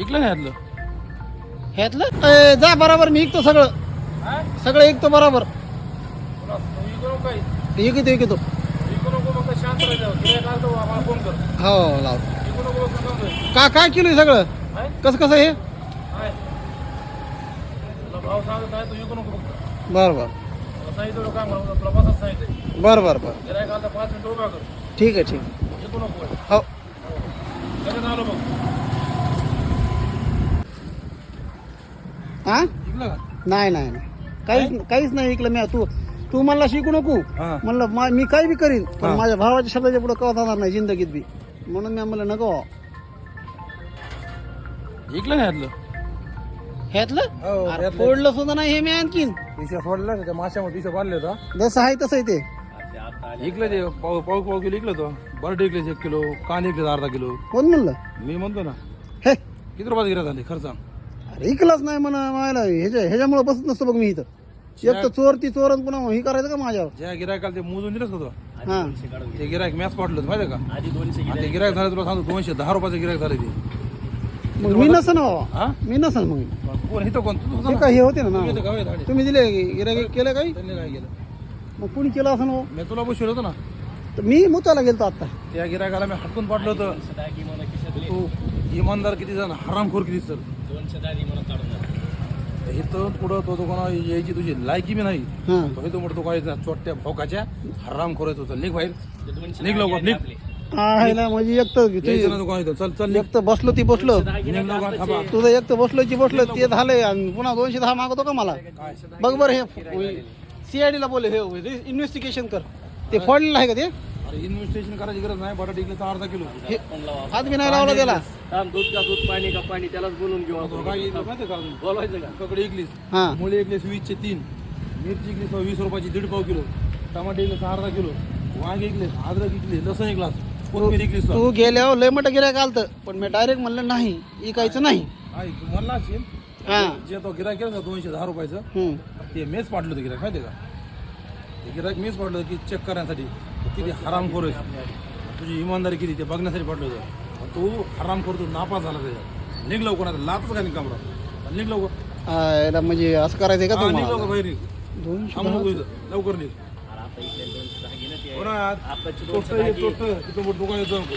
ऐकलं यातलं ह्यातलं? ए, जा बरोबर मी ऐकतो सगळं. सगळं ऐकतो बरोबर. ऐकतो ऐकतो हो लाव. का काय किलो सगळं? कसं कसं हे? भाव सांगत आहे तू ऐकू नको फक्त. बरं बरं. सांगितलं म्हणून तुला बसच सांगितलं बरं बरं बरं. आलं पाच मिनिटं उभा कर. ठीक आहे ठीक आहे. नको. हो. लगेच आलो बघ हा? नाही नाही नाही. काहीच काहीच नाही ऐकलं मी तू तू मला शिकू नको. म्हणलं मा- मी काही बी करीन पण हा. माझ्या भावाच्या शब्दाच्या पुढे कवा जाणार नाही जिंदगीत बी. म्हणून मी म्हणलं नको. ऐकलं नाही यातलं ह्यातलं? अरे ह्यातलं. फोडलं सुद्धा नाही हे मी आणखीन. पिशा सोडला त्या माशामध्ये पिशा बांधले होता. जसं आहे तसं आहे ते. ऐकलं ते पाव पाव पाव किलो ऐकलं तो बरं ऐकले एक किलो कान ऐकले अर्धा किलो. कोण म्हणलं? मी म्हणतो ना हे. किती रुपयात गिरा झाले खर्च अरे ऐकलंच नाही म्हणा मला ह्याच्या ह्याच्यामुळे बसत नसतो बघ मी इथं. एक तर चोर ती चोर आणि पुन्हा हे करायचं का माझ्यावर? ज्या गिरायकाला ते मोजून दिलंच होतं हा. ते गिरायक मॅच पाडलं होतं माहिती का? आणि ते गिरायक झालं तुला सांगतो दोनशे दहा रुपयाचं गिरायक झालं ते. मग मी नसन हा? मी नसन मग कोण? इथं कोण? तू हे काय हे होते ना तुम्ही ना इथं गावी धाडे. तुम्ही दिले गिराईक केलं काही? त्यांनी काय केलं? मग कुणी केलं असं ना? मी तुला बसवलं होतं ना. तर मी मुताला गेलतो आता त्या गिरायकाला मी हटकून पाडलं होतं. तू इमानदार किती जण? हरामखोर किती सर? इथं पुढं तो तो कोणा यायची तुझी लायकी बी नाही. हा. तो मोठं तो काय चोट्या भोकाच्या हराम खोरायचं होतं निघ बाहेर. निघ लवकर निघ. हायला म्हणजे एक तर यायचं ना तू काय इथं? चल चल एक तर बसलो ती बसलो. निघ लवकर थांबा. तुझं एक तर बसलो की बसलो ते झालंय आणि पुन्हा दोनशे दहा मागवतो का मला? बघ बरं हे सीआयडी ला बोले हे इन्व्हेस्टिगेशन कर. ते फोडलेलं आहे का ते? अरे इन्व्हेस्टिगेशन करायची गरज नाही बटाटे इकडे अर्धा किलो. हे हात बी नाही लावला त्याला. थांब दूध का दूध पाणी का पाणी त्यालाच बोलून घेऊ तो आपण काय माहिती का बोलवायचं का? ककडे इकलीस हा. मुळे इकलीस वीसचे तीन. मिरची इकलीस वीस रुपयाची दीड पाव किलो. टमाटे इकलेस अर्धा किलो. वांगे इकलेस अद्रक इकले लसण इकलास कोथमीर इकलीस तू गेल्यावर लय मोठं गिरायक आलतं पण मी डायरेक्ट म्हणलं नाही इकायचं नाही. म्हणला असेल हा. जे तो गिरायक केलं ना दोनशे दहा रुपयाचं हम्म. ते मेच पाडलं होतं गिरायक माहिती आहे का? ते गिरायक मेच पाडलं होतं की चेक करण्यासाठी. किती हराम आहेस तुझी इमानदारी किती ते बघण्यासाठी पाडलं होतं. तू हराम करतो नापास झाला त्याच्यात. निघ लवकर आता लातच का निघ कामरा निघ लवकर. हा, याला म्हणजे असं करायचंय का हा, निघ तुम्हाला? लवकर बाहेर निघ. दोनशे थांबू नको इथं. लवकर निघ. हो ना ये, तोट. तिथं मोठं दुकान येतं नको.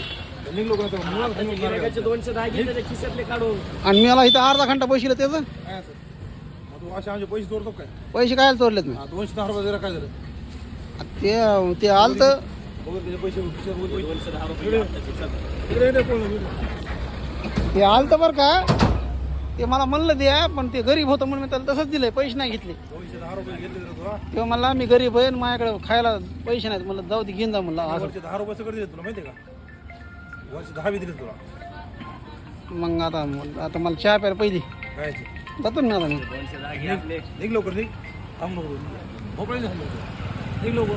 निघ लवकर आता. मुळात आताचे निघ गिऱ्हाईकाचे दोनशे दहा घे त्याच्या खिशातले काढून. आणि मला इथं अर्धा घंटा पैसे त्याचं? काय असं? मग तू असे आमचे पैसे चोरतो काय? पैसे काय चोरलेत मी? हा, दोनशे दहा रुपये जरा काय झालं? ते ते आलत. ते आलत बरं का. ते मला म्हणलं द्या पण ते गरीब होतं म्हणून मी त्याला तसंच दिलंय पैसे नाही घेतले. तेव्हा मला मी गरीब आहे माझ्याकडे खायला पैसे नाहीत. म्हणलं जाऊ दे घेऊन जा म्हणलं दहा रुपये सगळे दिले तुला माहिती आहे का? वरचे दहा बी दिले तुला. मग आता आता मला चहा प्यायला पहिली. जातो ना आता. मी निघ लवकर निघ. थांब नको भोपळे ठीक लोगो